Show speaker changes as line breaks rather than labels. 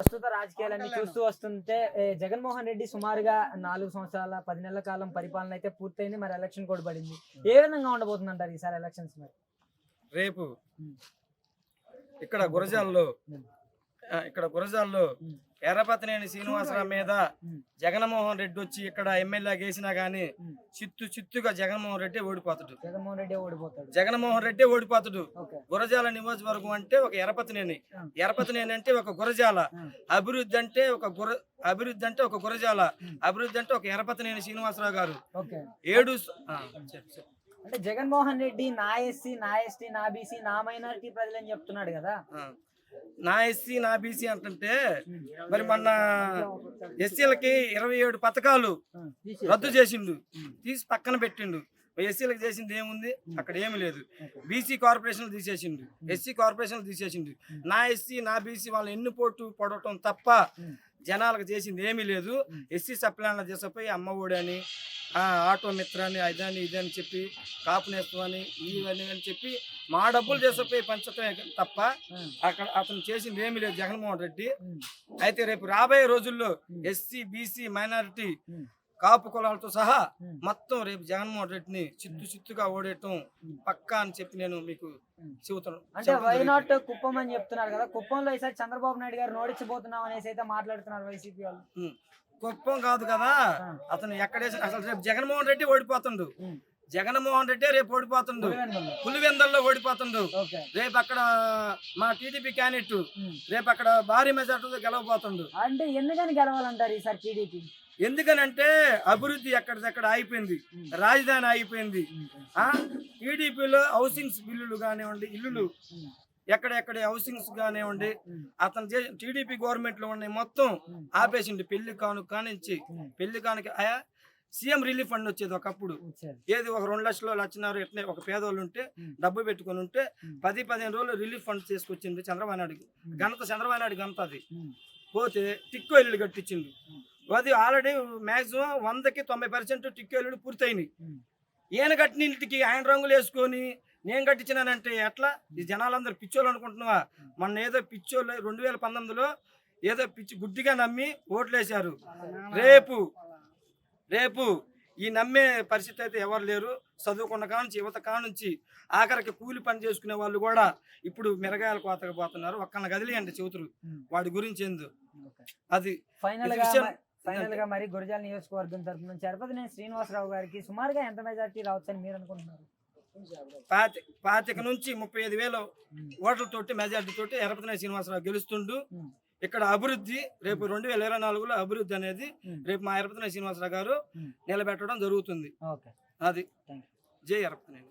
ప్రస్తుత రాజకీయాలన్నీ చూస్తూ వస్తుంటే జగన్మోహన్ రెడ్డి సుమారుగా నాలుగు సంవత్సరాల పది నెలల కాలం పరిపాలన అయితే పూర్తయింది మరి ఎలక్షన్ కూడా పడింది ఏ విధంగా ఉండబోతుంది అంటారు ఈసారి ఎలక్షన్స్ మరి
రేపు. ఇక్కడ గురజాల్లో ఇక్కడ గురజాల్లో. ఎర్రపతినేని శ్రీనివాసరావు మీద. జగన్మోహన్ రెడ్డి వచ్చి ఇక్కడ ఎమ్మెల్యే గేసినా గానీ. చిత్తు చిత్తుగా జగన్మోహన్ రెడ్డి ఓడిపోతాడు
జగన్మోహన్ రెడ్డి ఓడిపోతాడు
జగన్మోహన్ రెడ్డి ఓడిపోతాడు గురజాల నియోజకవర్గం అంటే ఒక ఎరపతినేని. ఎరపతినేని అంటే ఒక గురజాల. అభివృద్ధి అంటే ఒక గుర అభివృద్ధి అంటే ఒక గురజాల. అభివృద్ధి అంటే ఒక ఎరపతినేని శ్రీనివాసరావు గారు ఏడు.
అంటే జగన్మోహన్ రెడ్డి నా ఎస్సీ నా ఎస్టీ నా బీసీ నా మైనారిటీ ప్రజలని చెప్తున్నాడు కదా.
నా ఎస్సీ నా బీసీ అంటుంటే మరి మొన్న ఎస్సీలకి ఇరవై ఏడు పథకాలు రద్దు చేసిండు. తీసి పక్కన పెట్టిండు. ఎస్సీలకు చేసింది ఏముంది? అక్కడ ఏమి లేదు. బీసీ కార్పొరేషన్ తీసేసిండు. ఎస్సీ కార్పొరేషన్ తీసేసిండు. నా ఎస్సీ నా బీసీ వాళ్ళు ఎన్ని పోటు పడటం తప్ప జనాలకు చేసింది ఏమీ లేదు. ఎస్సీ సప్లాన్ల చేసపోయి అమ్మ ఒడి అని ఆటో మిత్రాన్ని అని అదని ఇదని చెప్పి కాపు నేస్తామని అని ఇవన్నీ అని చెప్పి మా డబ్బులు చేసపోయి పంచటమే తప్ప. అక్కడ అతను చేసింది ఏమీ లేదు జగన్మోహన్ రెడ్డి. అయితే రేపు రాబోయే రోజుల్లో. SC BC minority. కాపు కులాలతో సహా. మొత్తం రేపు జగన్మోహన్ రెడ్డిని చిత్తు చిత్తుగా ఓడేయటం. పక్కా అని చెప్పి నేను మీకు. చెబుతాను
అంటే
చెప్పడం
వై
జరుగుతుంది.
నాట్ కుప్పం అని చెప్తున్నారు కదా కుప్పంలో ఈసారి చంద్రబాబు నాయుడు గారు నోడించబోతున్నాం అనేసి అయితే మాట్లాడుతున్నారు వైసీపీ వాళ్ళు.
కుప్పం కాదు కదా. అతను ఎక్కడేసి అసలు రేపు జగన్మోహన్ రెడ్డి ఓడిపోతుండు. జగన్మోహన్ రెడ్డి రేపు ఓడిపోతుండు.
పులివెందులలో.
ఓడిపోతుండు. రేపు అక్కడ మా టీడీపీ క్యాండిడేట్. రేపు అక్కడ భారీ మెజార్టీతో గెలవబోతుండు.
అంటే ఎందుకని గెలవాలంటారు ఈసారి టీడీపీ?
ఎందుకనంటే అభివృద్ధి ఎక్కడిదక్కడ అయిపోయింది రాజధాని అయిపోయింది ఆ? టీడీపీలో హౌసింగ్స్ బిల్లులు కానివ్వండి ఇల్లులు ఎక్కడెక్కడ హౌసింగ్స్ కానివ్వండి అతను టీడీపీ గవర్నమెంట్లో ఉన్నాయి మొత్తం ఆపేసిండు. పెళ్ళి కాను కానించి పెళ్ళి కానుక సీఎం రిలీఫ్ ఫండ్ వచ్చేది ఒకప్పుడు. ఏది ఒక రెండు లక్షలు లక్షన్నర ఎట్లా ఒక పేదోళ్ళు ఉంటే. డబ్బు పెట్టుకొని ఉంటే. పది పదిహేను రోజులు రిలీఫ్ ఫండ్ తీసుకొచ్చింది చంద్రబాబు నాయుడు ఘనత చంద్రబాబు నాయుడు ఘనత అది. పోతే టిక్కో ఇల్లు కట్టించిండు అది ఆల్రెడీ మాక్సిమం వందకి తొంభై పర్సెంట్ టిక్కో ఇల్లు పూర్తయినాయి. ఈయన కట్టిన ఇంటికి ఆయన రంగులు వేసుకొని నేను కట్టించినానంటే ఎట్లా? ఈ జనాలందరూ పిచ్చోళ్ళు అనుకుంటున్నావా? మొన్న ఏదో పిచ్చోళ్ళు రెండు వేల పంతొమ్మిదిలో ఏదో పిచ్చి గుడ్డిగా నమ్మి ఓట్లేశారు. రేపు రేపు ఈ నమ్మే పరిస్థితి అయితే ఎవరు లేరు. చదువుకున్న కానుంచి యువత కానుంచి ఆఖరికి కూలి పని చేసుకునే వాళ్ళు కూడా ఇప్పుడు మిరగాయల కోతకు పోతున్నారు. ఒక్కళ్ళని కదిలియండి చెబుతురు వాడి గురించి ఏందో అది
ఫైనల్గా
విషయం-
ఫైనల్గా మరి గురజాల నియోజకవర్గం తరపు నుంచి నేను శ్రీనివాసరావు గారికి సుమారుగా ఎంత మెజార్టీ రావచ్చని మీరు అనుకుంటున్నారు?
పాతి పాతిక నుంచి ముప్పై ఐదు వేల ఓట్లతోటి మెజార్టీ తోటి ఎరపతిన శ్రీనివాసరావు గెలుస్తుండు. ఇక్కడ అభివృద్ధి రేపు రెండు వేల ఇరవై నాలుగులో అభివృద్ధి అనేది. రేపు మా ఎరపతిన శ్రీనివాసరావు గారు. నిలబెట్టడం జరుగుతుంది. అది. జై ఎరపతినేని